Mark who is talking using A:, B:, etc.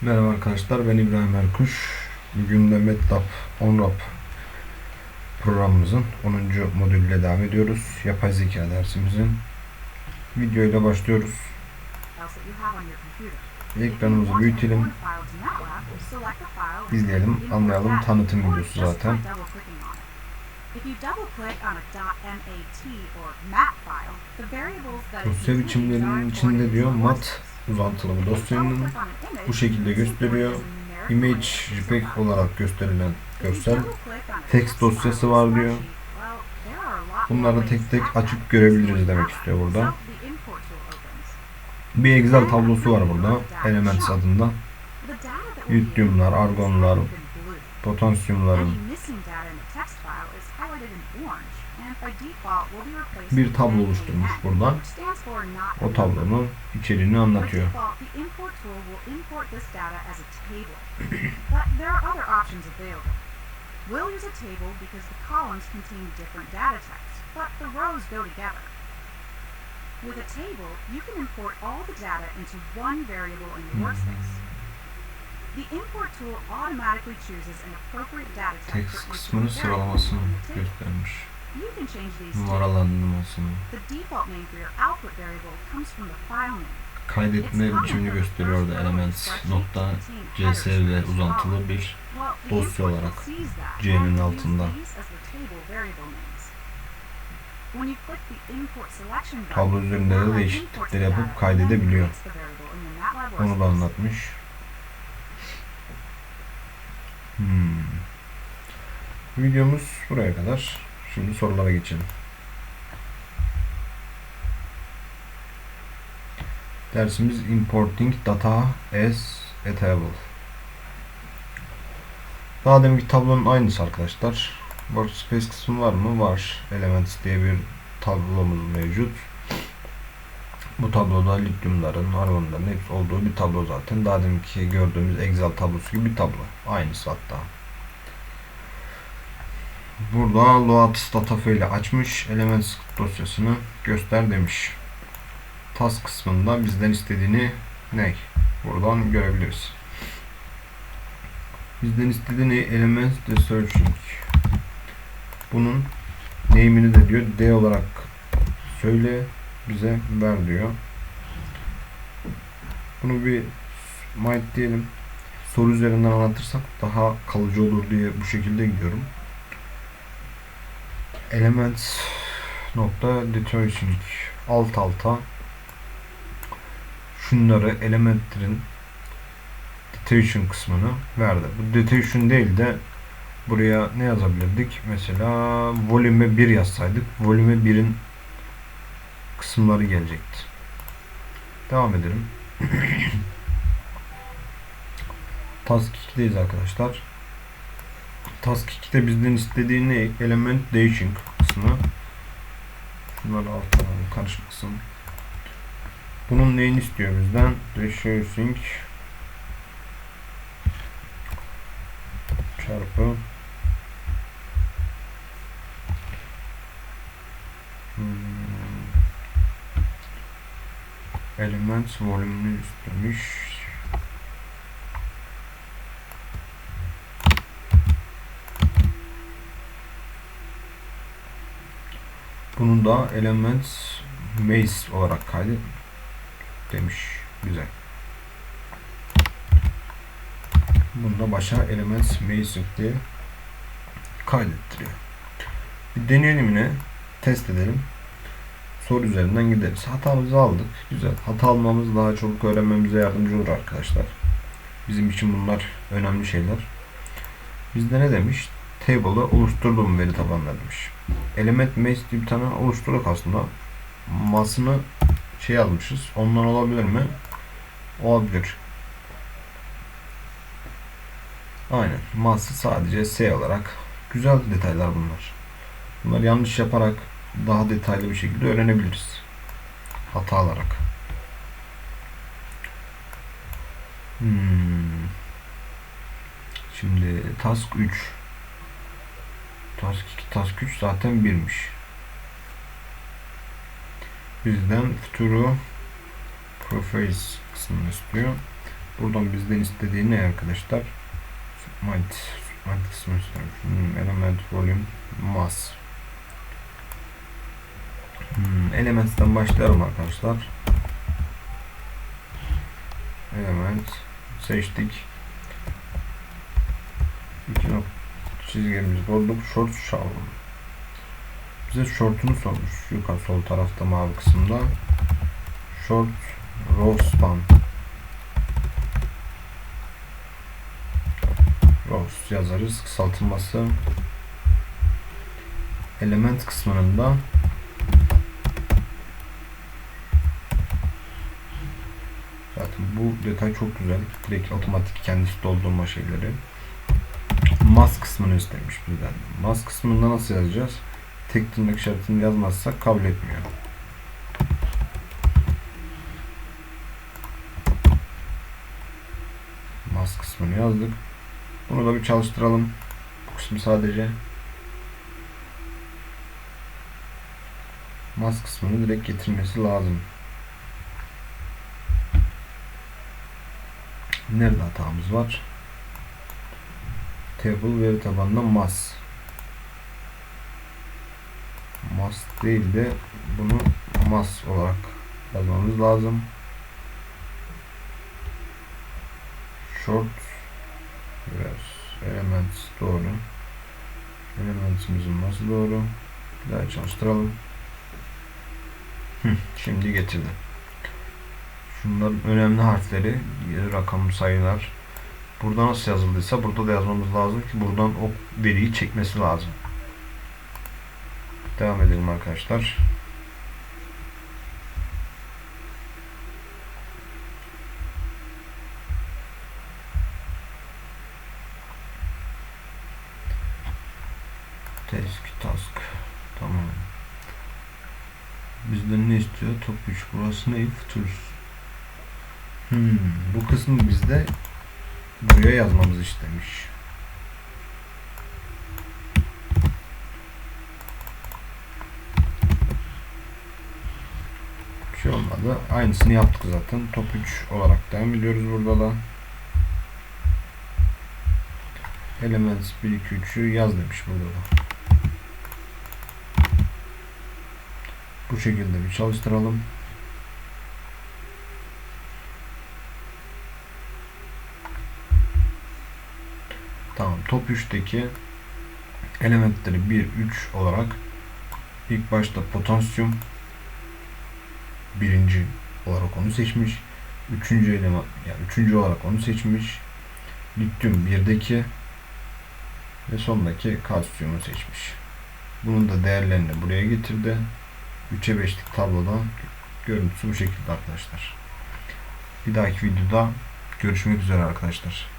A: Merhaba arkadaşlar ben İbrahim Erkuş. Bugün de MATLAB OnRap programımızın 10. modülüyle devam ediyoruz. Yapay zeka dersimizin videoyla başlıyoruz. Ekranımızı büyütelim. İzleyelim, anlayalım. Tanıtım videosu zaten. Dosya biçimlerinin içinde diyor mat uzantılı dosyanın bu şekilde gösteriyor. Image JPEG olarak gösterilen görsel text dosyası var diyor. Bunları tek tek açıp görebiliriz demek istiyor burada. Bir Excel tablosu var burada. Elements adında. Yttriumlar, argonlar, potansiyumların bir tablo oluşturmuş burada. O tablonun içeriğini anlatıyor.
B: We'll use a table because the columns contain different data types, but the rows go together. With a table, you can import all the data into one variable in your workspace.
A: Text
B: for each
A: kısmını
B: variable
A: sıralamasını göstermiş. Numaralandırmasını.
B: The default name for your output variable comes from the file name.
A: Kaydetme biçimini gösteriyor orada elements nokta csv uzantılı bir dosya olarak C'nin altında. Tablo üzerinde de değişiklikler yapıp kaydedebiliyor. Onu da anlatmış. Hmm. Videomuz buraya kadar. Şimdi sorulara geçelim. Dersimiz Importing Data as a Table. Daha deminki tablonun aynısı arkadaşlar. Workspace kısmı var mı? Var. Elements diye bir tablomuz mevcut. Bu tabloda lityumların, argonların hepsi olduğu bir tablo zaten. Daha deminki gördüğümüz Excel tablosu gibi bir tablo. Aynısı hatta. Burada Loat Data ile açmış. Elements dosyasını göster demiş. Task kısmında bizden istediğini ne? Buradan görebiliriz. Bizden istediği ne? Elements the searching. Bunun name'ini de diyor D olarak söyle bize ver diyor. Bunu bir might diyelim. Soru üzerinden anlatırsak daha kalıcı olur diye bu şekilde gidiyorum. Elements nokta deteriorating alt alta şunları elementlerin deterioration kısmını verdi. Bu deterioration değil de buraya ne yazabilirdik? Mesela volume 1 yazsaydık volume 1'in kısımları gelecekti. Devam edelim. Task 2'deyiz arkadaşlar. Task 2'de bizden istediği ne? Element Dashing kısmı. Şunları alttan alalım, karışmasın. Bunun neyini istiyor bizden? Dashing çarpı Hmm. Elements volümünü istemiş. Bunun da elements maze olarak kaydet demiş. Güzel. Bunu da başa elements maze diye kaydettiriyor. Bir deneyelim yine. Test edelim. Soru üzerinden gideriz. Hatamızı aldık. Güzel. Hata almamız daha çabuk öğrenmemize yardımcı olur arkadaşlar. Bizim için bunlar önemli şeyler. Bizde ne demiş? Table'ı oluşturduğum veri tabanları demiş. Element maze diye bir tane oluşturduk aslında. Masını şey almışız. Ondan olabilir mi? Olabilir. Aynen. Mas'ı sadece S olarak. Güzel detaylar bunlar. Bunları yanlış yaparak daha detaylı bir şekilde öğrenebiliriz. Hata alarak. Hmm. Şimdi task 3 task 2 task 3 zaten 1'miş. Bizden futuru profiles kısmını istiyor. Buradan bizden istediği ne arkadaşlar? Submit, submit kısmı istiyorum. Hmm, element volume mass. Hmm, elements'ten başlayalım arkadaşlar. Element seçtik. İki nokta çizgimizi koyduk. Short shower. Bize short'unu sormuş. Yukarı sol tarafta mavi kısımda. Short row span. Rows yazarız. Kısaltılması. Element kısmının da bu detay çok güzel. Direkt otomatik kendisi doldurma şeyleri. Mas kısmını istemiş bizden. Mas kısmında nasıl yazacağız? Tek tırnak işaretini yazmazsak kabul etmiyor. Mas kısmını yazdık. Bunu da bir çalıştıralım. Bu kısmı sadece mas kısmını direkt getirmesi lazım. Nerede hatamız var? Table veri tabanında mas. Mas değil de bunu mas olarak yazmamız lazım. Short biraz element doğru. Elementimizinması doğru. Bir daha çalıştıralım. Şimdi getirdi. Şunların önemli harfleri, rakam, sayılar. Burada nasıl yazıldıysa burada da yazmamız lazım ki buradan o veriyi çekmesi lazım. Devam edelim arkadaşlar. Task, task. Tamam. Bizden ne istiyor? Top 3. Burası ne? Futures. Hmm, bu kısmı bizde buraya yazmamızı istemiş. Bir şey olmadı. Aynısını yaptık zaten. Top 3 olarak devam ediyoruz burada da. Elements 1 2 3'ü yaz demiş burada da. Bu şekilde bir çalıştıralım. Tamam. Top 3'teki elementleri 1 3 olarak ilk başta potasyum birinci olarak onu seçmiş. Üçüncü eleman yani üçüncü olarak onu seçmiş. Lityum 1'deki ve sondaki kalsiyumu seçmiş. Bunun da değerlerini buraya getirdi. 3'e 5'lik tabloda görüntüsü bu şekilde arkadaşlar. Bir dahaki videoda görüşmek üzere arkadaşlar.